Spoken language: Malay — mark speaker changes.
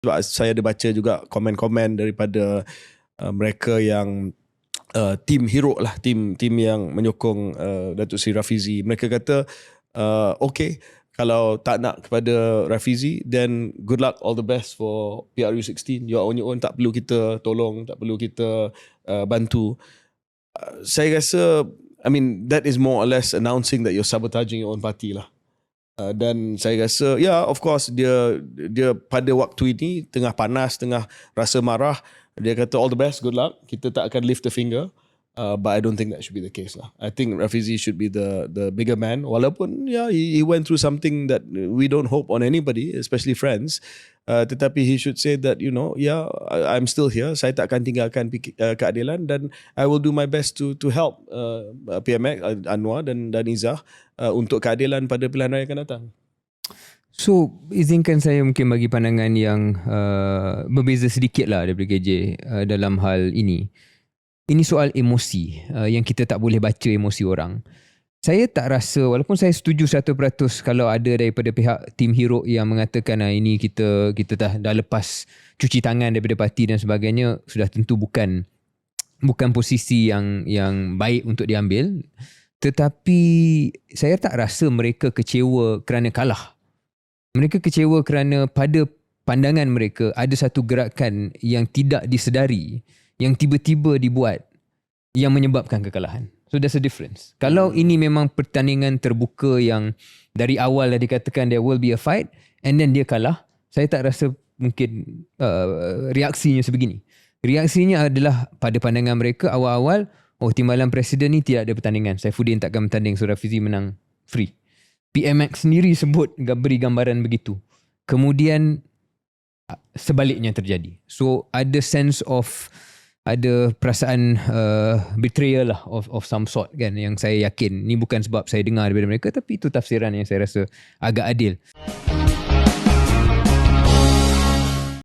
Speaker 1: sebab saya ada baca juga komen-komen daripada uh, mereka yang uh, tim hero lah tim tim yang menyokong uh, Datuk Seri Rafizi. Mereka kata uh, okay kalau tak nak kepada Rafizi then good luck all the best for PRU16 you are on your own tak perlu kita tolong tak perlu kita uh, bantu. Uh, saya rasa I mean that is more or less announcing that you're sabotaging your own party lah Uh, dan saya rasa ya yeah, of course dia dia pada waktu ini tengah panas tengah rasa marah dia kata all the best good luck kita tak akan lift the finger Uh, but I don't think that should be the case lah. I think Rafizi should be the the bigger man. Walaupun yeah, he, he went through something that we don't hope on anybody, especially friends. Uh, tetapi he should say that you know, yeah, I'm still here. Saya tak akan tinggalkan uh, keadilan dan I will do my best to to help uh, PMX uh, Anwar dan dan Izzah uh, untuk keadilan pada pilihan raya akan datang.
Speaker 2: So izinkan saya mungkin bagi pandangan yang uh, berbeza sedikit lah daripada KJ uh, dalam hal ini ini soal emosi uh, yang kita tak boleh baca emosi orang. Saya tak rasa walaupun saya setuju 100% kalau ada daripada pihak tim hero yang mengatakan ah ini kita kita dah dah lepas cuci tangan daripada parti dan sebagainya sudah tentu bukan bukan posisi yang yang baik untuk diambil tetapi saya tak rasa mereka kecewa kerana kalah. Mereka kecewa kerana pada pandangan mereka ada satu gerakan yang tidak disedari yang tiba-tiba dibuat yang menyebabkan kekalahan. So there's a difference. Kalau hmm. ini memang pertandingan terbuka yang dari awal dah dikatakan there will be a fight and then dia kalah, saya tak rasa mungkin uh, reaksinya sebegini. Reaksinya adalah pada pandangan mereka awal-awal, oh timbalan presiden ni tidak ada pertandingan. Saifuddin takkan bertanding, so Rafizi menang free. PMX sendiri sebut beri gambaran begitu. Kemudian uh, sebaliknya terjadi. So ada sense of ada perasaan uh, betrayal lah of of some sort kan yang saya yakin ni bukan sebab saya dengar daripada mereka tapi itu tafsiran yang saya rasa agak adil.